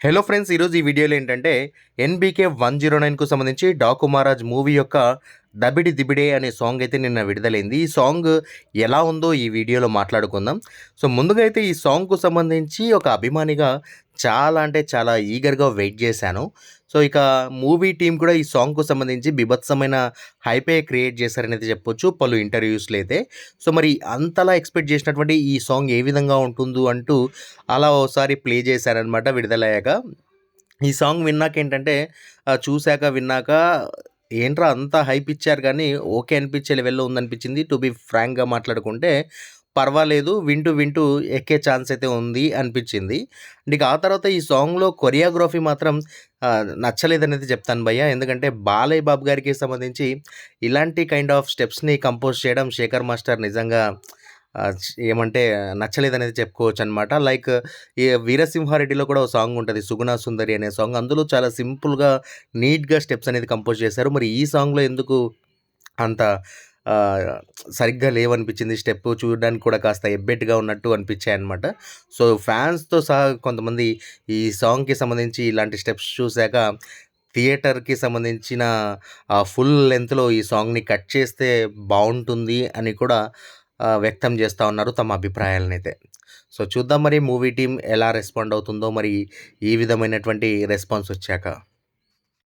Hello friends ఈరోజు ఈ వీడియోలో ఏంటంటే ఎన్బీకే వన్ జీరో నైన్కు సంబంధించి డాకుమారాజ్ మూవీ యొక్క దబిడి దిబిడే అనే సాంగ్ అయితే నిన్న విడుదలైంది. ఈ సాంగ్ ఎలా ఉందో ఈ వీడియోలో మాట్లాడుకుందాం. సో ముందుగా అయితే ఈ సాంగ్కు సంబంధించి ఒక అభిమానిగా చాలా అంటే చాలా ఈగర్గా వెయిట్ చేశాను. సో ఇక మూవీ టీం కూడా ఈ సాంగ్కు సంబంధించి బిభత్సమైన హైపే క్రియేట్ చేశారనేది చెప్పొచ్చు పలు ఇంటర్వ్యూస్లో అయితే. సో మరి అంతలా ఎక్స్పెక్ట్ చేసినటువంటి ఈ సాంగ్ ఏ విధంగా ఉంటుందో అంటూ అలా ఒకసారి ప్లే చేశారనమాట విడుదలయ్యాక. ఈ సాంగ్ విన్నాక ఏంటంటే చూశాక విన్నాక ఏంట్రా అంత హైప్ ఇచ్చారు కానీ ఓకే అనిపించే లెవెల్లో ఉందనిపించింది. టు బి ఫ్రాంక్గా మాట్లాడుకుంటే పర్వాలేదు వింటూ వింటూ ఎక్కే ఛాన్స్ అయితే ఉంది అనిపించింది. ఇక ఆ తర్వాత ఈ సాంగ్లో కొరియోగ్రఫీ మాత్రం నచ్చలేదనేది చెప్తాను భయ్య. ఎందుకంటే బాలయ్య బాబు గారికి సంబంధించి ఇలాంటి కైండ్ ఆఫ్ స్టెప్స్ని కంపోజ్ చేయడం శేఖర్ మాస్టర్ నిజంగా ఏమంటే నచ్చలేదనేది చెప్పుకోవచ్చు అనమాట లైక్ ఈ వీరసింహారెడ్డిలో కూడా ఒక సాంగ్ ఉంటుంది సుగుణ సుందరి అనే సాంగ్. అందులో చాలా సింపుల్గా నీట్గా స్టెప్స్ అనేది కంపోజ్ చేశారు. మరి ఈ సాంగ్లో ఎందుకు అంత సరిగ్గా లేవనిపించింది? స్టెప్ చూడడానికి కూడా కాస్త ఎబ్బెట్గా ఉన్నట్టు అనిపించాయి అనమాట సో ఫ్యాన్స్తో సహా కొంతమంది ఈ సాంగ్కి సంబంధించి ఇలాంటి స్టెప్స్ చూశాక థియేటర్కి సంబంధించిన ఫుల్ లెంత్లో ఈ సాంగ్ని కట్ చేస్తే బాగుంటుంది అని కూడా వ్యక్తం చేస్తూ ఉన్నారు తమ అభిప్రాయాలనైతే. సో చూద్దాం మరి మూవీ టీం ఎలా రెస్పాండ్ అవుతుందో మరి ఈ విధమైనటువంటి రెస్పాన్స్ వచ్చాక.